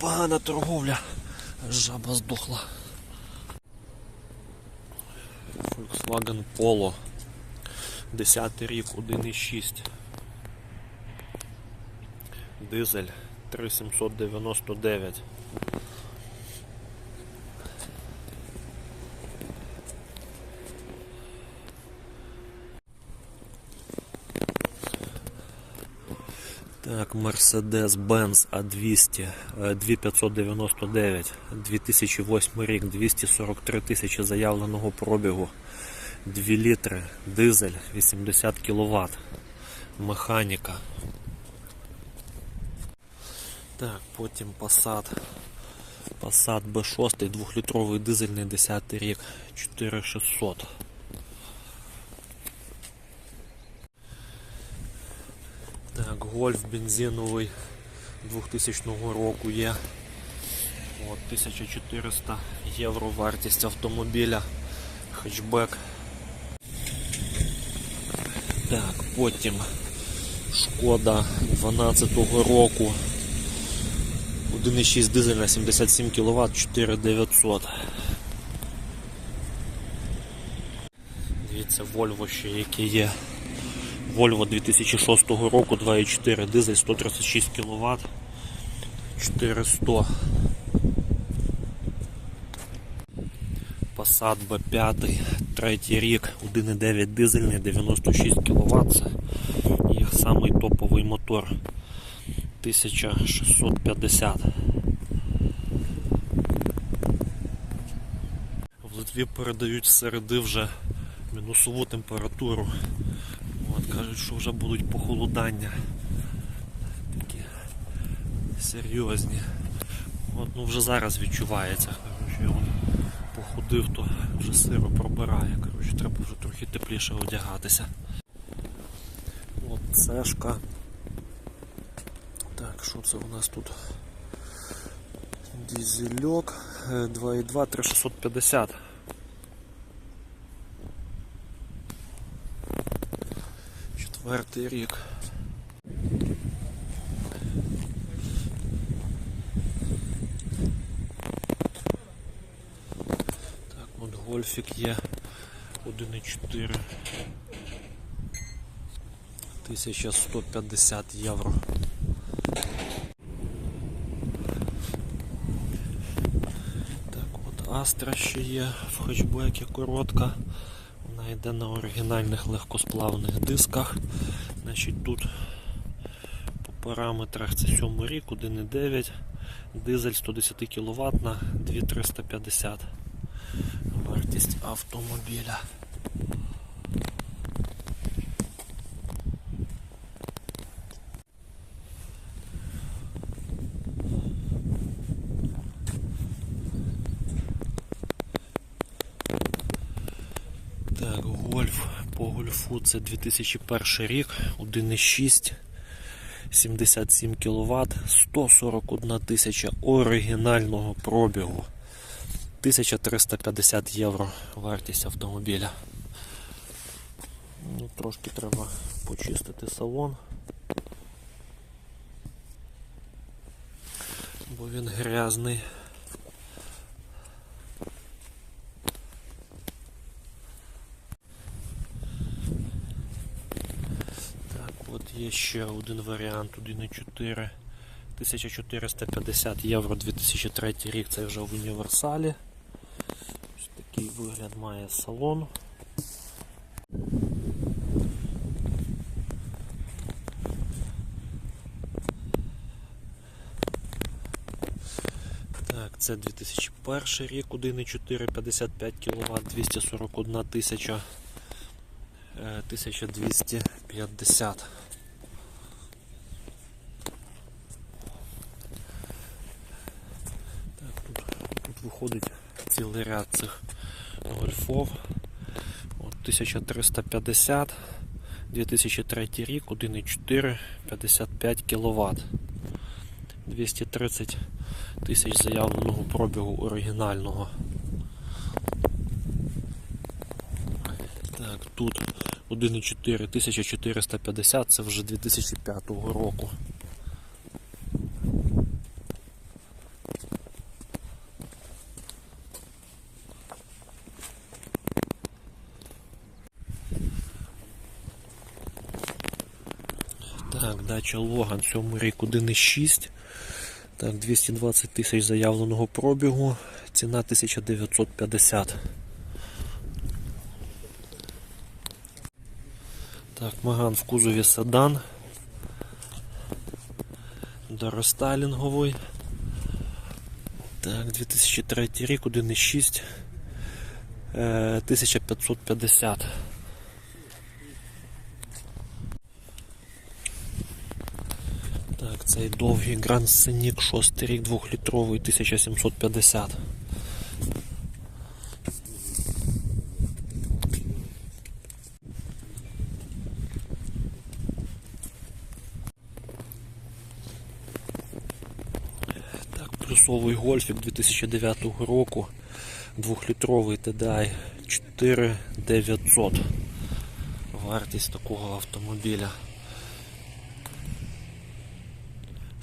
Погана торговля. Жаба здохла. Volkswagen Polo. 10 рік, 1,6. Дизель 3799. Так, Mercedes-Benz A200 е, 2599, 2008 рік, 243 тисячі заявленого пробігу, 2 літри, дизель, 80 кВт, механіка. Так, потім Passat. Passat B6, 2-літровий дизельний 10 рік, 4600. Так, гольф бензиновий 2000 року є. От, 1400 євро вартість автомобіля. Хетчбек. Так, потім Шкода 12 року. 1,6 дизель на 77 кВт 4900. Дивіться, Volvo ще яке є. Volvo 2006 року 2,4 дизель 136 кВт 400 Passat B5 третій рік 1,9 дизельний 96 кВт це їх самий топовий мотор. 1650 В Литві передають середи вже мінусову температуру кажуть, що вже будуть похолодання. Такі серйозні. От, ну вже зараз відчувається. Коротше, я походив, то вже сиро пробирає. Коротше, треба вже трохи тепліше одягатися. От цешка. Так, що це у нас тут? Дізельок е, 2,2 3650. Четвертий. Так, от гольфік є 1,4 1150 євро. Так, от Астра ще є в хетчбекі коротка. Йде на оригінальних легкосплавних дисках. Значить, тут по параметрах це 7 рік, 1,9, дизель 110 кВт на 2350 вартість автомобіля. Так, гольф по це 2001 рік, 1,6, 77 кВт, 141 тисяча оригінального пробігу. 1350 євро вартість автомобіля. Ну, Трошки треба почистити салон. Бо він грязний. Так, от є ще один варіант 1,4. 1450 євро 2003 рік, це вже в універсалі. Ось такий вигляд має салон. Так, це 2001 рік, 1,4, 55 кВт, 241 тисяча, е, 1250. Так, тут, тут виходить цілий ряд цих гольфов. От 1350, 2003 рік, 1,4, 55 кВт. 230 тисяч заявленого пробігу оригінального. Так, тут 1,4 1450, це вже 2005 року. Дача Логан, 7 рік 1,6. Так, 220 тисяч заявленого пробігу, ціна 1950. Так, Маган в кузові седан. Доростайлінговий. Так, 2003 рік, 1,6. Е, 1550. Так, цей довгий Grand Scenic 6 рік 2-літровий 1750. Так, плюсовий гольфік 2009 року. 2-літровий TDI 4900. Вартість такого автомобіля.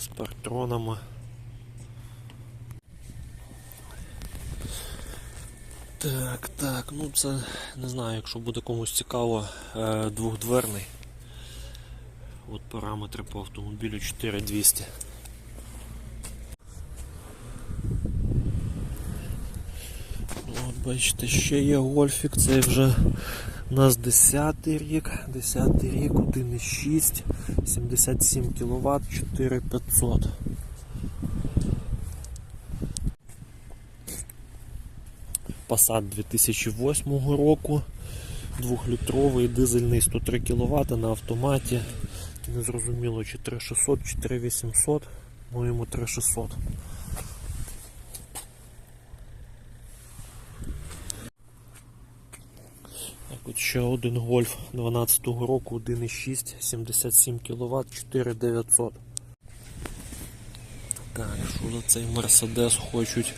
З партронами. Так, так, ну це не знаю, якщо буде комусь цікаво, е, двохдверний. От параметри по автомобілю 4200. От бачите, ще є гольфік, це вже у нас 10 рік, 10 рік, 1,6, 77 кВт, 4500. Passat 2008 року, 2-літровий дизельний 103 кВт на автоматі. Незрозуміло, чи 3600, чи 3800, моєму 3600. От ще один гольф 12-го року, 1,6, 77 кВт, 4900. Так, що за цей Мерседес хочуть?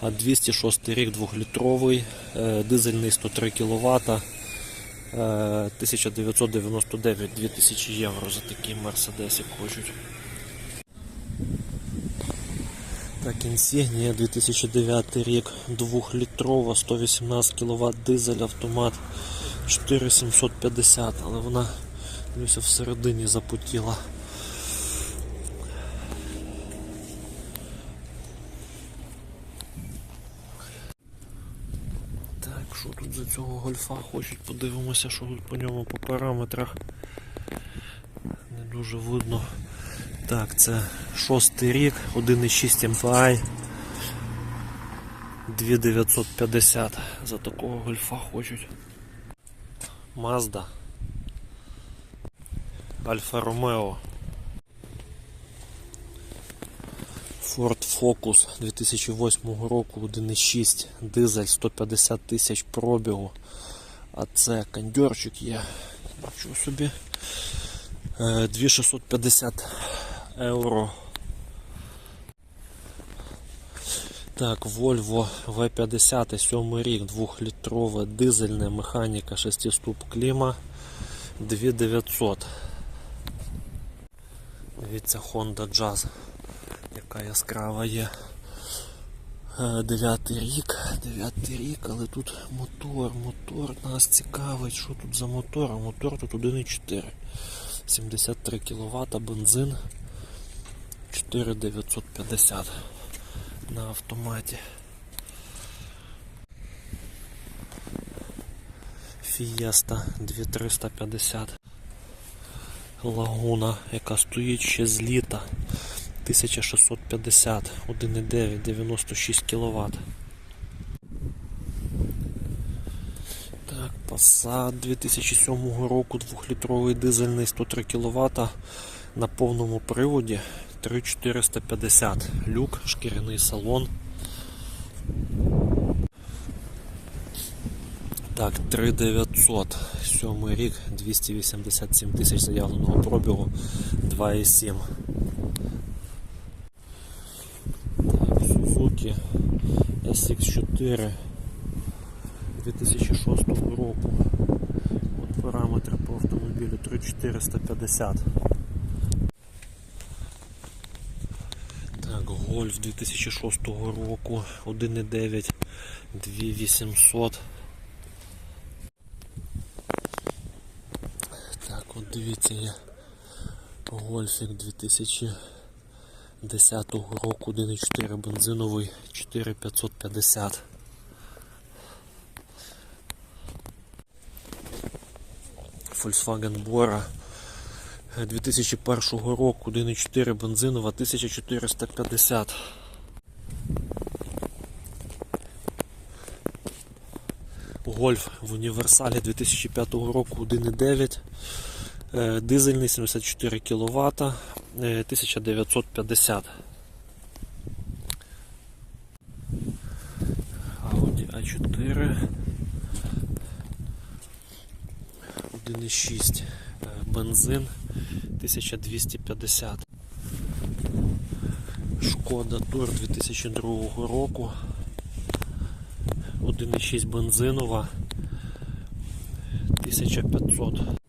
А 206 рік 2-літровий, е, дизельний 103 кВт, е, 1999 2000 євро за такий Мерседесик хочуть. Так, Insignia 2009 рік, 2-літрова, 118 кВт дизель, автомат 4750, але вона дивлюся, всередині запотіла. Так, що тут за цього гольфа хочуть, подивимося, що тут по ньому по параметрах. Не дуже видно. Так, це шостий рік, 1,6 MPI. 2950 за такого гольфа хочуть. Mazda. Альфа Ромео. Ford Focus 2008 року 1,6 дизель 150 тисяч пробігу. А це кондьорчик є. Нічого собі. Е, 2650 євро. Так, Volvo V50 7 рік, 2-літрове дизельне механіка 6 ступ кліма 2900. Дивіться Honda Jazz, яка яскрава є. 9 рік, 9 рік, але тут мотор, мотор нас цікавить, що тут за мотор, а мотор тут 1,4. 73 кВт, бензин 4950 на автоматі. Фієста 2350. Лагуна, яка стоїть ще з літа. 1650, 1,9, 96 кВт. Так, Passat 2007 року, 2-літровий дизельний 103 кВт на повному приводі 3450. Люк, шкіряний салон. Так, 3900, 7 рік, 287 тисяч заявленого пробігу, 2,7. Так, Suzuki SX4 2006 року. От параметри по автомобілю 3450. Так, Гольф 2006 року, 1,9, 2800. Так, от дивіться, є Гольфік 2010 року 1.4 бензиновий 4550. Volkswagen Bora 2001 року 1.4 бензинова 1450. Гольф в універсалі 2005 року 1.9. Е, Дизельний 74 кВт 1950. Audi A4 1.6 е, бензин 1250. Шкода Тур 2002 року 1.6 бензинова 1500.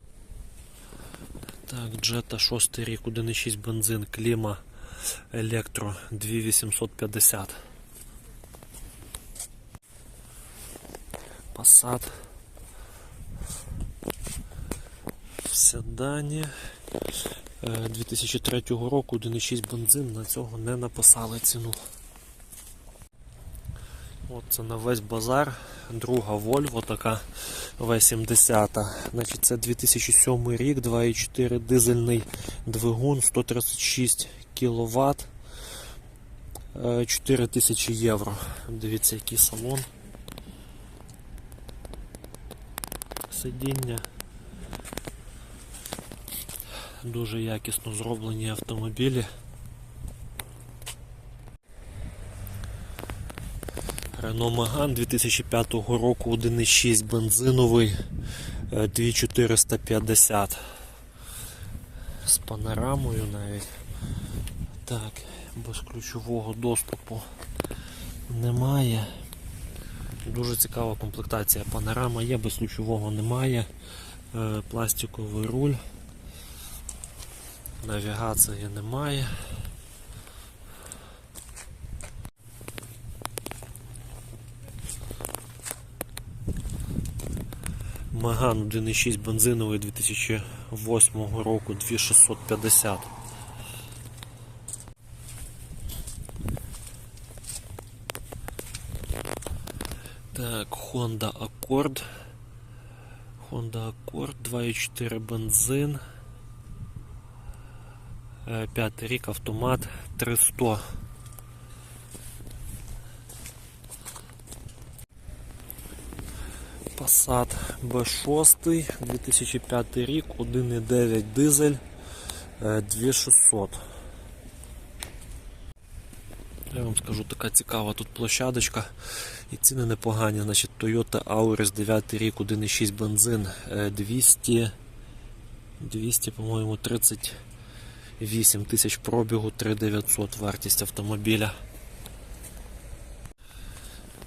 Так, Jetta 6 рік, 1.6 бензин, кліма, електро 2850. Passat. В седані. Е, 2003 року 1.6 бензин, на цього не написали ціну. От це на весь базар. Друга Volvo така V70. Значить, це 2007 рік, 2,4 дизельний двигун, 136 кВт, 4000 євро. Дивіться, який салон. Сидіння. Дуже якісно зроблені автомобілі. Renault Megane 2005 року 1.6 бензиновий е, 2450 з панорамою навіть. Так, без ключового доступу немає. Дуже цікава комплектація. Панорама є, без ключового немає. Е, Пластиковий руль. Навігації немає. Маган 1.6 бензиновий 2008 року 2650. Так, Honda Accord. Honda Accord 2.4 бензин. Е, П'ятий рік автомат 300. Passat B6 2005 рік, 1,9 дизель, е, 2600. Я вам скажу, така цікава тут площадочка і ціни непогані. Значить, Toyota Auris 9 рік, 1,6 бензин, е, 200, 200, по-моєму, 38 тисяч пробігу, 3900 вартість автомобіля.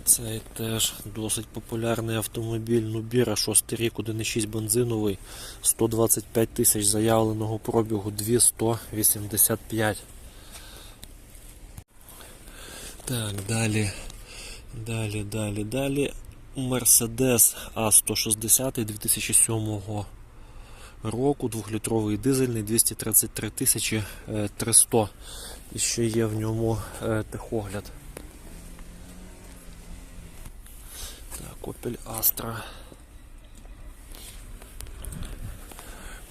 Цей теж досить популярний автомобіль Nubira 6 рік, 1,6 бензиновий, 125 тисяч заявленого пробігу, 285. Так, далі, далі, далі, далі. Mercedes A160 2007 року, 2-літровий дизельний, 233 тисячі е, 300. І ще є в ньому е, техогляд. Так, Opel Astra.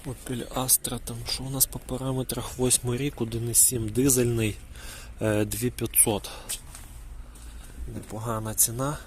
Opel Astra, там що у нас по параметрах 8 рік, 1,7 дизельний, е, 2500. Непогана ціна.